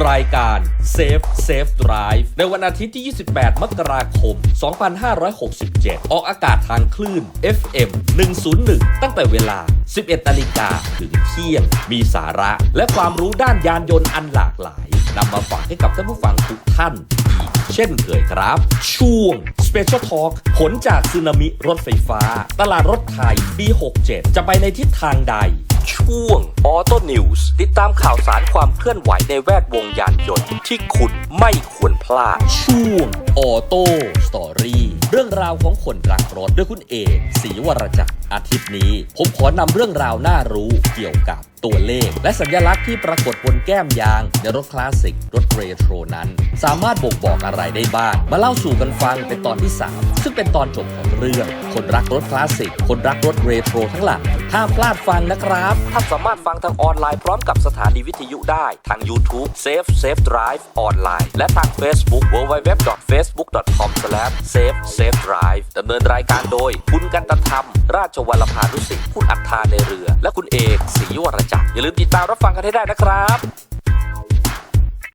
รายการ Safe Safe Drive ในวันอาทิตย์ที่ 28 มกราคม 2567 ออกอากาศทางคลื่น FM 101 ตั้งแต่เวลา 11นาฬิกาถึงเที่ยง มีสาระ และความรู้ด้านยานยนต์อันหลากหลายนำมาฝากให้กับท่านผู้ฟังทุกท่านอีกเช่นเคยครับ ช่วง Special Talk ผลจากสึนามิรถไฟฟ้า ตลาดรถไทยปี 67 จะไปในทิศทางใด ช่วง Auto News ติดตามข่าวสารความเคลื่อนไหวในแวดวงยานยนต์ที่คุณไม่ควรพลาด ช่วง Auto Story เรื่องราวของคนรักรถด้วยคุณเอกศรีวรจักรอาทิตย์นี้ ผมขอนำเรื่องราวน่ารู้เกี่ยวกับตัวเลข และสัญลักษณ์ที่ปรากฏบนแก้มยาง ในรถคลาสสิก รถเรโทรนั้น สามารถบ่งบอกอะไรได้บ้าง มาเล่าสู่กันฟังเป็นตอนที่ 3 ซึ่งเป็นตอนจบของเรื่อง คนรักรถคลาสสิก คนรักรถเรโทรทั้งหลาย ห้ามพลาดฟังนะครับ ท่านสามารถฟังทางออนไลน์พร้อมกับสถานีวิทยุได้ ทาง YouTube Safe Safe Drive ออนไลน์ และทาง Facebook www.facebook.com/safe safe drive ดำเนินรายการโดย คุณกันตธรรม ราชวัลพานุสิทธิ์คุณอัฏฐาในเรือ และคุณเอกศรีวรจักรอย่าลืมติดตามรับฟังกันให้ได้นะครับ